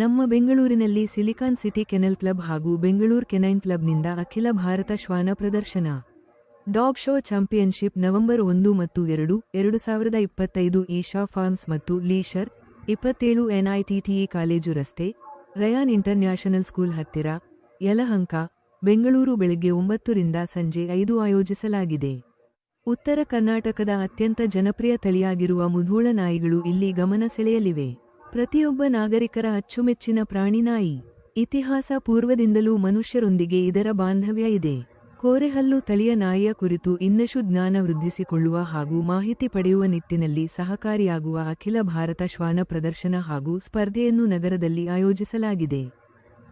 ನಮ್ಮ ಬೆಂಗಳೂರಿನಲ್ಲಿ silicon City kennel club ಹಾಗೂ ಬೆಂಗಳೂರು ಕೆನೈನ್ ಕ್ಲಬ್ನಿಂದ ಅಖಿಲ ಭಾರತ ಶ್ವಾನ ಪ್ರದರ್ಶನ. ಡಾಗ್ ಶೋ ಚಾಂಪಿಯನ್ಶಿಪ್ ನವೆಂಬರ್ ಒಂದು ಮತ್ತು ಎರಡು ಎರಡು ಸಾವಿರದ ಇಪ್ಪತ್ತೈದು ಈಶಾ ಫಾರ್ಮ್ಸ್ ಮತ್ತು ಲೀಶರ್, ಇಪ್ಪತ್ತೇಳು ಎನ್ಐಟಿಟಿಇ ಕಾಲೇಜು ರಸ್ತೆ, ರಯಾನ್ ಇಂಟರ್ನ್ಯಾಷನಲ್ ಸ್ಕೂಲ್ ಹತ್ತಿರ, ಯಲಹಂಕ, ಬೆಂಗಳೂರು ಬೆಳಗ್ಗೆ ಒಂಬತ್ತರಿಂದ ಸಂಜೆ ಐದು ಆಯೋಜಿಸಲಾಗಿದೆ. ಉತ್ತರ ಕರ್ನಾಟಕದ ಅತ್ಯಂತ ಜನಪ್ರಿಯ ತಳಿಯಾಗಿರುವ ಮುಧೂಳ ನಾಯಿಗಳು ಇಲ್ಲಿ ಗಮನ ಸೆಳೆಯಲಿವೆ. ಪ್ರತಿಯೊಬ್ಬ ನಾಗರಿಕರ ಅಚ್ಚುಮೆಚ್ಚಿನ ಪ್ರಾಣಿ ನಾಯಿ ಇತಿಹಾಸ ಪೂರ್ವದಿಂದಲೂ ಮನುಷ್ಯರೊಂದಿಗೆ ಇದರ ಬಾಂಧವ್ಯ ಇದೆ. ಕೋರೆಹಲ್ಲು ತಳಿಯ ನಾಯಿಯ ಕುರಿತು ಇನ್ನಷ್ಟು ಜ್ಞಾನ ವೃದ್ಧಿಸಿಕೊಳ್ಳುವ ಹಾಗೂ ಮಾಹಿತಿ ಪಡೆಯುವ ನಿಟ್ಟಿನಲ್ಲಿ ಸಹಕಾರಿಯಾಗುವ ಅಖಿಲ ಭಾರತ ಶ್ವಾನ ಪ್ರದರ್ಶನ ಹಾಗೂ ಸ್ಪರ್ಧೆಯನ್ನು ನಗರದಲ್ಲಿ ಆಯೋಜಿಸಲಾಗಿದೆ.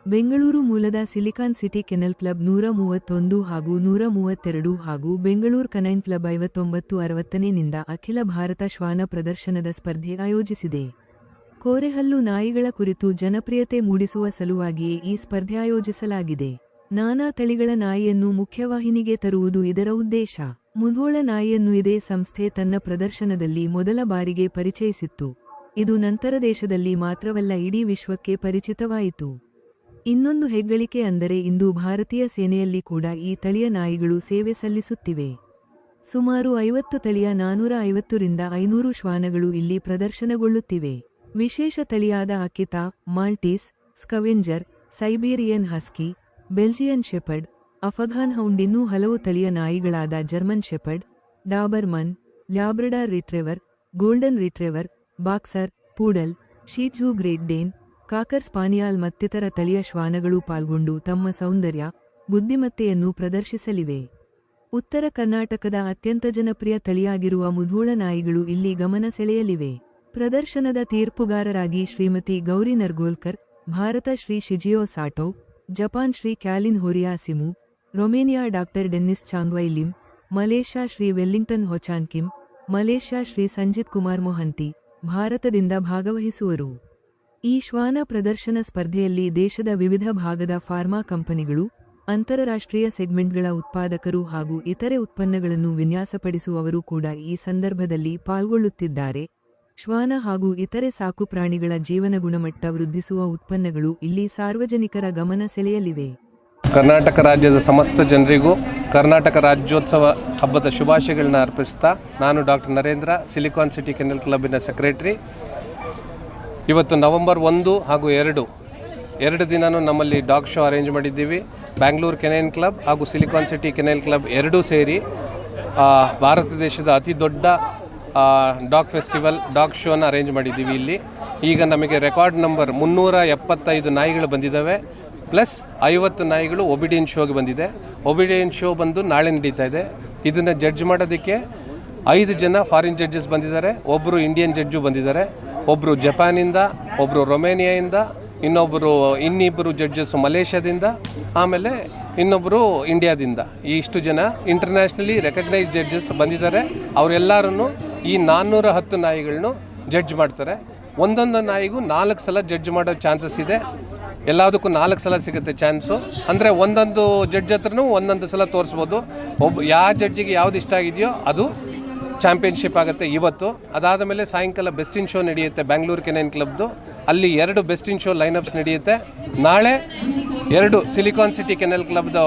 ಬೆಂಗಳೂರು ಮೂಲದ ಸಿಲಿಕಾನ್ ಸಿಟಿ ಕೆನಲ್ ಕ್ಲಬ್ ನೂರ ಮೂವತ್ತೊಂದು ಹಾಗೂ ನೂರ ಮೂವತ್ತೆರಡು ಹಾಗೂ ಬೆಂಗಳೂರು ಕನೈನ್ ಕ್ಲಬ್ ಐವತ್ತೊಂಬತ್ತು ಅರವತ್ತನೇನಿಂದ ಅಖಿಲ ಭಾರತ ಶ್ವಾನ ಪ್ರದರ್ಶನದ ಸ್ಪರ್ಧೆ ಆಯೋಜಿಸಿದೆ. ಕೋರೆಹಲ್ಲು ನಾಯಿಗಳ ಕುರಿತು ಜನಪ್ರಿಯತೆ ಮೂಡಿಸುವ ಸಲುವಾಗಿಯೇ ಈ ಸ್ಪರ್ಧೆ ಆಯೋಜಿಸಲಾಗಿದೆ. ನಾನಾ ತಳಿಗಳ ನಾಯಿಯನ್ನು ಮುಖ್ಯವಾಹಿನಿಗೆ ತರುವುದು ಇದರ ಉದ್ದೇಶ. ಮುಧೋಳ ನಾಯಿಯನ್ನು ಇದೇ ಸಂಸ್ಥೆ ತನ್ನ ಪ್ರದರ್ಶನದಲ್ಲಿ ಮೊದಲ ಬಾರಿಗೆ ಪರಿಚಯಿಸಿತ್ತು. ಇದು ನಂತರ ದೇಶದಲ್ಲಿ ಮಾತ್ರವಲ್ಲ ಇಡೀ ವಿಶ್ವಕ್ಕೆ ಪರಿಚಿತವಾಯಿತು. ಇನ್ನೊಂದು ಹೆಗ್ಗಳಿಕೆ ಅಂದರೆ ಇಂದು ಭಾರತೀಯ ಸೇನೆಯಲ್ಲಿ ಕೂಡ ಈ ತಳಿಯ ನಾಯಿಗಳು ಸೇವೆ ಸಲ್ಲಿಸುತ್ತಿವೆ. ಸುಮಾರು ಐವತ್ತು ತಳಿಯ ನಾನೂರ ಐವತ್ತರಿಂದ ಐನೂರು ಶ್ವಾನಗಳು ಇಲ್ಲಿ ಪ್ರದರ್ಶನಗೊಳ್ಳುತ್ತಿವೆ. ವಿಶೇಷ ತಳಿಯಾದ Akita, Maltese, scavenger, Siberian Husky, Belgian Shepherd, Afghan hound ಇನ್ನೂ ಹಲವು ತಳಿಯ ನಾಯಿಗಳಾದ German shepherd, Doberman, Labrador retriever, golden retriever, boxer, poodle shih tzu Great Dane, cocker spaniel ಮತ್ತಿತರ ತಳಿಯ ಶ್ವಾನಗಳು ಪಾಲ್ಗೊಂಡು ತಮ್ಮ ಸೌಂದರ್ಯ, ಬುದ್ಧಿಮತ್ತೆಯನ್ನು ಪ್ರದರ್ಶಿಸಲಿವೆ. ಉತ್ತರ ಕರ್ನಾಟಕದ ಅತ್ಯಂತ ಜನಪ್ರಿಯ ತಳಿಯಾಗಿರುವ ಮುಧೂಳ ನಾಯಿಗಳು ಇಲ್ಲಿ ಗಮನ ಸೆಳೆಯಲಿವೆ. ಪ್ರದರ್ಶನದ ತೀರ್ಪುಗಾರರಾಗಿ Shrimati Gauri Nargolkar, Bharat Shri Shigeo Sato, Japan Shri Calin ಹೊರಿಯಾಸಿಮು Romania doctor Dennis ಚಾಂಗ್ವೈಲಿಮ್ ಮಲೇಷ್ಯಾ ಶ್ರೀ ವೆಲ್ಲಿಂಗ್ಟನ್ ಹೊಚಾನ್ಕಿಮ್ ಮಲೇಷ್ಯಾ ಶ್ರೀ ಸಂಜಿತ್ ಕುಮಾರ್ ಮೊಹಂತಿ, ಭಾರತದಿಂದ ಭಾಗವಹಿಸುವರು. ಈ ಶ್ವಾನ ಪ್ರದರ್ಶನ ಸ್ಪರ್ಧೆಯಲ್ಲಿ ದೇಶದ ವಿವಿಧ ಭಾಗದ ಫಾರ್ಮಾ ಕಂಪನಿಗಳು, ಅಂತಾರಾಷ್ಟ್ರೀಯ ಸೆಗ್ಮೆಂಟ್ಗಳ ಉತ್ಪಾದಕರು ಹಾಗೂ ಇತರೆ ಉತ್ಪನ್ನಗಳನ್ನು ವಿನ್ಯಾಸಪಡಿಸುವವರು ಕೂಡ ಈ ಸಂದರ್ಭದಲ್ಲಿ ಪಾಲ್ಗೊಳ್ಳುತ್ತಿದ್ದಾರೆ. ಶ್ವಾನ ಹಾಗೂ ಇತರೆ ಸಾಕುಪ್ರಾಣಿಗಳ ಜೀವನ ಗುಣಮಟ್ಟ ವೃದ್ಧಿಸುವ ಉತ್ಪನ್ನಗಳು ಇಲ್ಲಿ ಸಾರ್ವಜನಿಕರ ಗಮನ ಸೆಳೆಯಲಿವೆ. ಕರ್ನಾಟಕ ರಾಜ್ಯದ ಸಮಸ್ತ ಜನರಿಗೂ ಕರ್ನಾಟಕ ರಾಜ್ಯೋತ್ಸವ ಹಬ್ಬದ ಶುಭಾಶಯಗಳನ್ನ ಅರ್ಪಿಸ್ತಾ ನಾನು doctor Narendra, Silicon City Kennel ಕ್ಲಬ್ನ ಸೆಕ್ರೆಟರಿ. ಇವತ್ತು ನವೆಂಬರ್ ಒಂದು ಹಾಗೂ ಎರಡು ಎರಡು ದಿನವೂ ನಮ್ಮಲ್ಲಿ ಡಾಗ್ ಶೋ ಅರೇಂಜ್ ಮಾಡಿದ್ದೀವಿ. ಬ್ಯಾಂಗ್ಳೂರು ಕೆನೈನ್ ಕ್ಲಬ್ ಹಾಗೂ ಸಿಲಿಕಾನ್ ಸಿಟಿ ಕೆನೈನ್ ಕ್ಲಬ್ ಎರಡೂ ಸೇರಿ ಭಾರತ ದೇಶದ ಅತಿ ದೊಡ್ಡ ಡಾಗ್ ಫೆಸ್ಟಿವಲ್ ಡಾಗ್ ಶೋನ ಅರೇಂಜ್ ಮಾಡಿದ್ದೀವಿ ಇಲ್ಲಿ. ಈಗ ನಮಗೆ ರೆಕಾರ್ಡ್ ನಂಬರ್ ಮುನ್ನೂರ ಎಪ್ಪತ್ತೈದು ನಾಯಿಗಳು ಬಂದಿದ್ದಾವೆ. ಪ್ಲಸ್ ಐವತ್ತು ನಾಯಿಗಳು ಒಬಿಡಿಯನ್ ಶೋಗೆ ಬಂದಿದೆ. ಒಬಿಡಿಯನ್ ಶೋ ಬಂದು ನಾಳೆ ನಡೀತಾ ಇದೆ. ಇದನ್ನು ಜಡ್ಜ್ ಮಾಡೋದಕ್ಕೆ ಐದು ಜನ ಫಾರಿನ್ ಜಡ್ಜಸ್ ಬಂದಿದ್ದಾರೆ. ಒಬ್ಬರು ಇಂಡಿಯನ್ ಜಡ್ಜು ಬಂದಿದ್ದಾರೆ. ಒಬ್ಬರು ಜಪಾನಿಂದ ಒಬ್ಬರು ರೊಮೇನಿಯಾಯಿಂದ ಇನ್ನೊಬ್ಬರು ಇನ್ನಿಬ್ಬರು ಜಡ್ಜಸ್ ಮಲೇಷ್ಯಾದಿಂದ, ಆಮೇಲೆ ಇನ್ನೊಬ್ಬರು ಇಂಡಿಯಾದಿಂದ. ಇಷ್ಟು ಜನ ಇಂಟರ್ನ್ಯಾಷನಲಿ ರೆಕಗ್ನೈಸ್ ಜಡ್ಜಸ್ ಬಂದಿದ್ದಾರೆ. ಅವರೆಲ್ಲರನ್ನು ಈ ನಾನ್ನೂರ ಹತ್ತು ನಾಯಿಗಳನ್ನು ಜಡ್ಜ್ ಮಾಡ್ತಾರೆ. ಒಂದೊಂದು ನಾಯಿಗೂ ನಾಲ್ಕು ಸಲ ಜಡ್ಜ್ ಮಾಡೋ ಚಾನ್ಸಸ್ ಇದೆ. ಎಲ್ಲದಕ್ಕೂ ನಾಲ್ಕು ಸಲ ಸಿಗುತ್ತೆ ಚಾನ್ಸು ಅಂದರೆ ಒಂದೊಂದು ಜಡ್ಜ್ ಹತ್ರನೂ ಒಂದೊಂದು ಸಲ ತೋರಿಸ್ಬೋದು. ಒಬ್ಬ ಯಾವ ಜಡ್ಜಿಗೆ ಯಾವ್ದು ಇಷ್ಟ ಆಗಿದೆಯೋ ಅದು ಚಾಂಪಿಯನ್ಶಿಪ್ ಆಗುತ್ತೆ ಇವತ್ತು. ಅದಾದ ಮೇಲೆ ಸಾಯಂಕಾಲ ಬೆಸ್ಟ್ ಇನ್ ಶೋ ನಡೆಯುತ್ತೆ ಬ್ಯಾಂಗ್ಳೂರು ಕೆನೈನ್ ಕ್ಲಬ್ದು ಅಲ್ಲಿ ಎರಡು ಬೆಸ್ಟ್ ಇನ್ ಶೋ ಲೈನಪ್ಸ್ ನಡೆಯುತ್ತೆ. ನಾಳೆ ಎರಡು ಸಿಲಿಕಾನ್ ಸಿಟಿ ಕೆನಲ್ ಕ್ಲಬ್ದು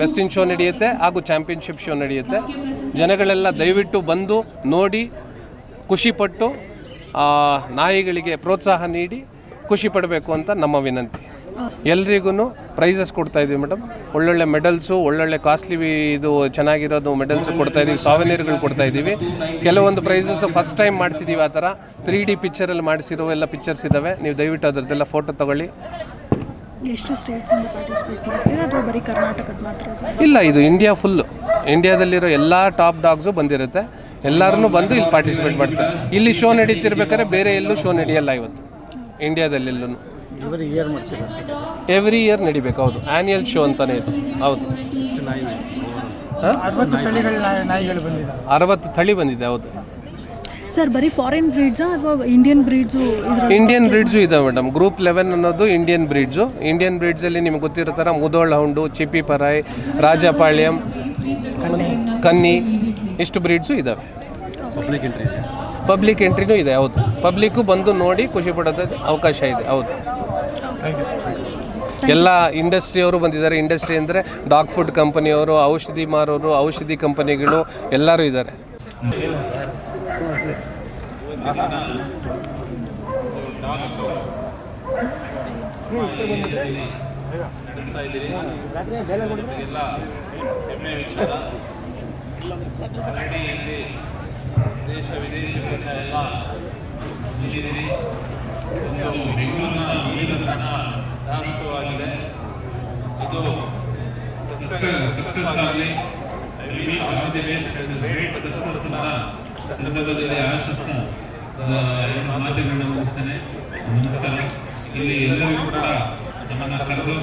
ಬೆಸ್ಟ್ ಇನ್ ಶೋ ನಡೆಯುತ್ತೆ ಹಾಗೂ ಚಾಂಪಿಯನ್ಶಿಪ್ ಶೋ ನಡೆಯುತ್ತೆ. ಜನಗಳೆಲ್ಲ ದಯವಿಟ್ಟು ಬಂದು ನೋಡಿ ಖುಷಿಪಟ್ಟು ನಾಯಿಗಳಿಗೆ ಪ್ರೋತ್ಸಾಹ ನೀಡಿ, ಖುಷಿ ಪಡಬೇಕು ಅಂತ ನಮ್ಮ ವಿನಂತಿ. ಎಲ್ರಿಗೂ ಪ್ರೈಸಸ್ ಕೊಡ್ತಾ ಇದ್ದೀವಿ ಮೇಡಮ್ ಒಳ್ಳೊಳ್ಳೆ ಮೆಡಲ್ಸು ಒಳ್ಳೊಳ್ಳೆ ಕಾಸ್ಟ್ಲಿ ಇದು ಚೆನ್ನಾಗಿರೋದು ಮೆಡಲ್ಸ್ ಕೊಡ್ತಾ ಇದ್ದೀವಿ ಸಾವೆನಿಯರ್ಗಳು ಕೊಡ್ತಾ ಇದ್ದೀವಿ ಕೆಲವೊಂದು ಪ್ರೈಸಸ್ ಫಸ್ಟ್ ಟೈಮ್ ಮಾಡಿಸಿದ್ದೀವಿ ಆ ಥರ ತ್ರೀ ಡಿ ಪಿಕ್ಚರಲ್ಲಿ ಮಾಡಿಸಿರೋ ಎಲ್ಲ ಪಿಕ್ಚರ್ಸ್ ಇದ್ದಾವೆ ನೀವು ದಯವಿಟ್ಟು ಅದರದ್ದೆಲ್ಲ ಫೋಟೋ ತಗೊಳ್ಳಿ. ಎಷ್ಟು ಸ್ಟೇಟ್ಸಿಂದ ಪಾರ್ಟಿಸಿಪೇಟ್ ಮಾಡ್ತೀರಾ? ಅಥವಾ ಬರೀ ಕರ್ನಾಟಕದ ಮಾತ್ರ ಇಲ್ಲ ಇದು ಇಂಡಿಯಾ ಫುಲ್ಲು ಇಂಡಿಯಾದಲ್ಲಿರೋ ಎಲ್ಲ ಟಾಪ್ ಡಾಗ್ಸು ಬಂದಿರುತ್ತೆ. ಎಲ್ಲರೂ ಬಂದು ಇಲ್ಲಿ ಪಾರ್ಟಿಸಿಪೇಟ್ ಮಾಡ್ತಾರೆ. ಇಲ್ಲಿ ಶೋ ನಡೀತಿರ್ಬೇಕಾದ್ರೆ ಬೇರೆ ಎಲ್ಲೂ ಶೋ ನಡೆಯಲ್ಲ ಇವತ್ತು. ಇಂಡಿಯಾದಲ್ಲೆಲ್ಲೂ ಎವ್ರಿ ಇಯರ್ ಮಾಡ್ತೀರಾ ಸರ್ ಎವ್ರಿ ಇಯರ್ ನಡಿಬೇಕು ಹೌದು. ಆ್ಯನ್ಯಲ್ ಶೋ ಅಂತಲೇ ಇದು. ಹೌದು. ಅರವತ್ತು ತಳಿಗಳ ನಾಯಿ- ನಾಯಿಗಳು ಬಂದಿದ್ದಾವೆ ಅರವತ್ತು ತಳಿ ಬಂದಿದೆ ಹೌದು. ಸರ್ ಬರೀ ಫಾರಿನ್ ಬ್ರೀಡ್ಸಾ ಅಥವಾ ಇಂಡಿಯನ್ ಬ್ರೀಡ್ಸು ಇದ್ರ ಇಂಡಿಯನ್ ಬ್ರೀಡ್ಸು ಇದೆ ಮೇಡಮ್ ಗ್ರೂಪ್ ಲೆವೆನ್ ಅನ್ನೋದು ಇಂಡಿಯನ್ ಬ್ರೀಡ್ಸು ಇಂಡಿಯನ್ ಬ್ರೀಡ್ಸಲ್ಲಿ ನಿಮ್ಗೆ ಗೊತ್ತಿರೋ ಥರ ಮುದೋಳ್ ಹೌಂಡು ಚಿಪ್ಪಿ ಪರಾಯ್ ರಾಜಪಾಳ್ಯಂ ಕನ್ನಿ ಇಷ್ಟು ಬ್ರೀಡ್ಸು ಇದ್ದಾವೆ ಪಬ್ಲಿಕ್ ಎಂಟ್ರಿನೂ ಇದೆ. ಹೌದು. ಪಬ್ಲಿಕ್ಕು ಬಂದು ನೋಡಿ ಖುಷಿ ಪಡೋದಕ್ಕೆ ಅವಕಾಶ ಇದೆ ಹೌದು. ಎಲ್ಲ ಇಂಡಸ್ಟ್ರಿಯವರು ಬಂದಿದ್ದಾರೆ. ಇಂಡಸ್ಟ್ರಿ ಅಂದರೆ ಡಾಗ್ ಫುಡ್ ಕಂಪನಿಯವರು ಔಷಧಿ ಮಾರೋರು ಔಷಧಿ ಕಂಪನಿಗಳು ಎಲ್ಲರೂ ಇದ್ದಾರೆ. ನಡೆಸ್ತಾ ಇದ್ದೀರಿ ನಿಮಗೆಲ್ಲ ಹೆಮ್ಮೆ ವಿಚಾರ ಆಲ್ರೆಡಿ ಇಲ್ಲಿ ದೇಶ ವಿದೇಶಗಳಿಂದ ಎಲ್ಲ ಬಂದಿದ್ದೀರಿ ಒಂದು ಬೆಂಗಳೂರಿನ ಬೀದಿಗಂತಹ ರಾಷ್ಟ್ರವಾಗಿದೆ ಇದು ಸಕ್ಸಸ್ ಸಂದರ್ಭದಲ್ಲಿ ನಮಸ್ಕಾರ. ಇಲ್ಲಿ ಎಲ್ಲರಿಗೂ ಕೂಡ ನಮ್ಮನ್ನು ಕರೆದು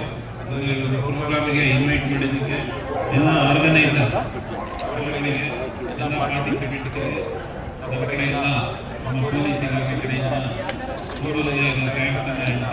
ಪ್ರೋಗ್ರಾಮಿಗೆ ಇನ್ವೈಟ್ ಮಾಡಿದ್ದಕ್ಕೆ ಎಲ್ಲ ಆರ್ಗನೈಸರ್ಸ್ ಎಲ್ಲ ಬಿಟ್ಟಿದ್ದೇವೆ ಅದರ ಕಡೆಯಿಂದ ನಮ್ಮ ಪೊಲೀಸ್ ಇಲಾಖೆ ಕಡೆಯಿಂದ